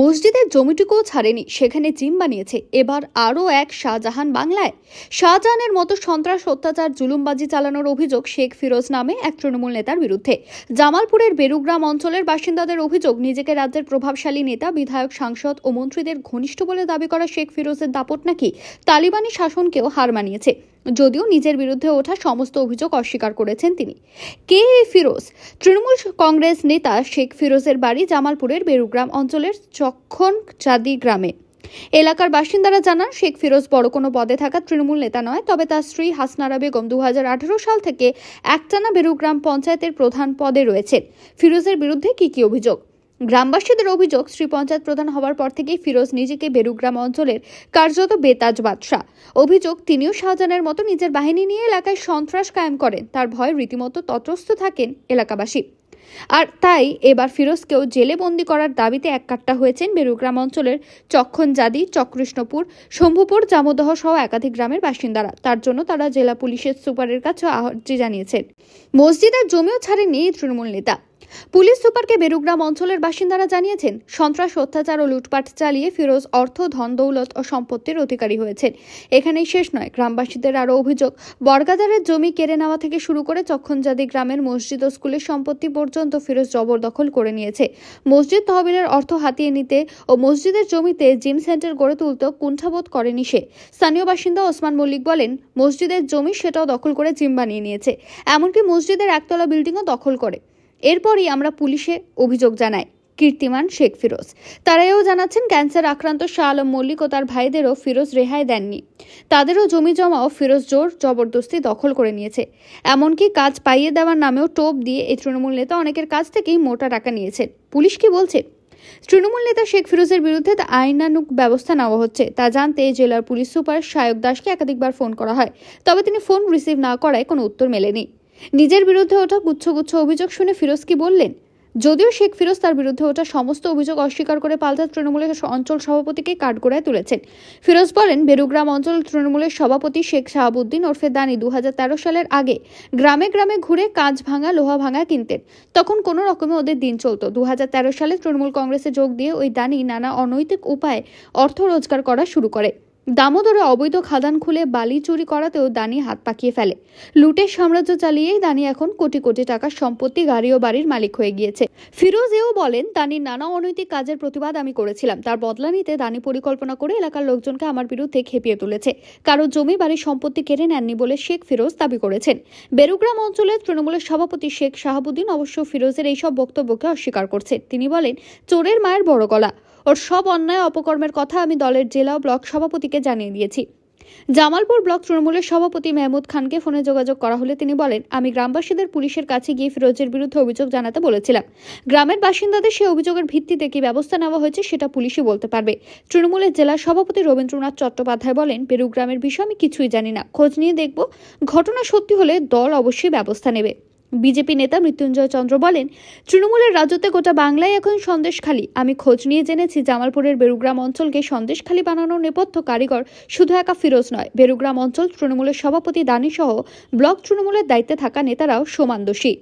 মসজিদের জমিটুকুও ছাড়েনি, সেখানে জিম বানিয়েছে। এবার আরও এক শাহজাহান বাংলায়। শাহজাহানের মতো সন্ত্রাস, অত্যাচার, জুলুমবাজি চালানোর অভিযোগ শেখ ফিরোজ নামে এক তৃণমূল নেতার বিরুদ্ধে। জামালপুরের বেরুগ্রাম অঞ্চলের বাসিন্দাদের অভিযোগ, নিজেকে রাজ্যের প্রভাবশালী নেতা, বিধায়ক, সাংসদ ও মন্ত্রীদের ঘনিষ্ঠ বলে দাবি করা শেখ ফিরোজের দাপট নাকি তালিবানি শাসনকেও হার মানিয়েছে, যদিও নিজের বিরুদ্ধে ওঠা সমস্ত অভিযোগ অস্বীকার করেছেন তিনি। কে এই ফিরোজ? তৃণমূল কংগ্রেস নেতা শেখ ফিরোজের বাড়ি জামালপুরের বেরুগ্রাম অঞ্চলের চক্ষণ চাঁদি গ্রামে এলাকার বাসিন্দারা জানান, শেখ ফিরোজ বড় কোনো পদে থাকা তৃণমূল নেতা নয়, তবে তার স্ত্রী হাসনারা বেগম দু সাল থেকে একটানা বেরুগ্রাম পঞ্চায়েতের প্রধান পদে রয়েছেন ফিরোজের বিরুদ্ধে কি কি অভিযোগ? গ্রামবাসীদের অভিযোগ শ্রী পঞ্চায়েত প্রধান হওয়ার পর থেকেই ফিরোজ নিজেকে বেরুগ্রাম অঞ্চলের কার্যত বেতাজ বাদশাহ। অভিযোগ, তিনিও শাহজাহানের মতো নিজের বাহিনী নিয়ে এলাকায় সন্ত্রাস কায়েম করেন। তার ভয় রীতিমতো তটস্থ থাকেন এলাকাবাসী। আর তাই এবার ফিরোজকেও জেলে বন্দি করার দাবিতে এককাট্টা হয়েছেন বেরুগ্রাম অঞ্চলের চক্ষণজাদি চকৃষ্ণপুর শম্ভুপুর, জামদহ সহ একাধিক গ্রামের বাসিন্দারা। তার জন্য তারা জেলা পুলিশের সুপারের কাছে আর্জি জানিয়েছেন। মসজিদের জমিও ছাড়েনি তৃণমূল নেতা। পুলিশ সুপারকে বেরুগ্রাম অঞ্চলের বাসিন্দারা জানিয়েছেন, সন্ত্রাস, অত্যাচার ও লুটপাট চালিয়ে ফিরোজ অর্থ, ধন, দৌলত ও সম্পত্তির অধিকারী হয়েছেন। এখানেই শেষ নয়, গ্রামবাসীদের আরও অভিযোগ। বরগাদারের জমি কেড়ে নেওয়া থেকে শুরু করে চক্ষণজাদি গ্রামের মসজিদ ও স্কুলের সম্পত্তি পর্যন্ত ফিরোজ জবরদখল করে নিয়েছে। মসজিদ তহবিলের অর্থ হাতিয়ে নিতে ও মসজিদের জমিতে জিম সেন্টার গড়ে তুলতেও কুণ্ঠাবোধ করেনি সে। স্থানীয় বাসিন্দা ওসমান মল্লিক বলেন, মসজিদের জমি সেটাও দখল করে জিম বানিয়ে নিয়েছে। এমনকি মসজিদের একতলা বিল্ডিংও দখল করে। এরপরই আমরা পুলিশে অভিযোগ জানাই, কীর্তিমান শেখ ফিরোজ। তারাও জানাচ্ছেন, ক্যান্সার আক্রান্ত শাহ আলম মল্লিক ও তার ভাইদেরও ফিরোজ রেহাই দেননি। তাদেরও জমি জমাও ফিরোজ জোর জবরদস্তি দখল করে নিয়েছে। এমনকি কাজ পাইয়ে দেওয়ার নামেও টোপ দিয়ে এই তৃণমূল নেতা অনেকের কাছ থেকেই মোটা টাকা নিয়েছেন। পুলিশ কি বলছে? তৃণমূল নেতা শেখ ফিরোজের বিরুদ্ধে তা আইনানুগ ব্যবস্থা নেওয়া হচ্ছে। তা জানতে জেলার পুলিশ সুপার সায়ক দাসকে একাধিকবার ফোন করা হয়। তবে তিনি ফোন রিসিভ না করায় কোনো উত্তর মেলেনি। নিজের বিরুদ্ধে ওঠা গুচ্ছ গুচ্ছ অভিযোগ শুনে ফিরোজ কি বললেন, যদিও শেখ ফিরোজ তার বিরুদ্ধে ওঠা সমস্ত অভিযোগ অস্বীকার করে পাল্টা তৃণমূলের অঞ্চল সভাপতিকে কাঠগড়ায় তুলেছেন। ফিরোজ বলেন, বেরুগ্রাম অঞ্চল তৃণমূলের সভাপতি শেখ শাহাবুদ্দিন ওরফে দানি দু হাজার তেরো সালের আগে গ্রামে গ্রামে ঘুরে কাঁচ ভাঙা, লোহা ভাঙা কিনতেন। তখন কোনো রকমে ওদের দিন চলতো। দু সালে তৃণমূল কংগ্রেসে যোগ দিয়ে ওই দানি নানা অনৈতিক উপায়ে অর্থ রোজগার করা শুরু করে। দামোদরে অবৈধ খাদান খুলে বালি চুরি করাতেও দানি হাত পাকিয়ে ফেলে। লুটের সাম্রাজ্য চালিয়েই দানি এখন কোটি কোটি টাকার সম্পত্তি গাড়ি ও বাড়ির মালিক হয়ে গিয়েছে। ফিরোজ এও বলেন, দানির নানা অনৈতিক কাজের প্রতিবাদ আমি করেছিলাম। তার বদলা নিতে দানি পরিকল্পনা করে এলাকার লোকজনকে আমার বিরুদ্ধে খেপিয়ে তুলেছে। কারও জমি বাড়ির সম্পত্তি কেড়ে নেননি বলে শেখ ফিরোজ দাবি করেছেন। বেরুগ্রাম অঞ্চলের তৃণমূলের সভাপতি শেখ শাহাবুদ্দিন অবশ্য ফিরোজের এইসব বক্তব্যকে অস্বীকার করছে তিনি বলেন, চোরের মায়ের বড় গলা। ওর সব অন্যায় অপকর্মের কথা আমি দলের জেলা ও ব্লক সভাপতিকে জানিয়ে দিয়েছি। জামালপুর ব্লক তৃণমূলের সভাপতি মেহমুদ খানকে ফোনে যোগাযোগ করা হলে তিনি বলেন, আমি গ্রামবাসীদের পুলিশের কাছে গিয়ে ফিরোজের বিরুদ্ধে অভিযোগ জানাতে বলেছিলাম। গ্রামের বাসিন্দাদের সেই অভিযোগের ভিত্তিতে কি ব্যবস্থা নেওয়া হয়েছে সেটা পুলিশই বলতে পারবে। তৃণমূলের জেলা সভাপতি রবীন্দ্রনাথ চট্টোপাধ্যায় বলেন বেরুগ্রামের বিষয়ে আমি কিছুই জানি না। খোঁজ নিয়ে দেখব। ঘটনা সত্যি হলে দল অবশ্যই ব্যবস্থা নেবে। বিজেপি নেতা মৃত্যুঞ্জয় চন্দ্র বলেন, তৃণমূলের রাজত্বে গোটা বাংলায় এখন সন্দেশখালী আমি খোঁজ নিয়ে জেনেছি জামালপুরের বেরুগ্রাম অঞ্চলকে সন্দেশখালী বানানোর নেপথ্য কারিগর শুধু একা ফিরোজ নয়। বেরুগ্রাম অঞ্চল তৃণমূলের সভাপতি দানি সহ ব্লক তৃণমূলের দায়িত্বে থাকা নেতারাও সমান দোষী।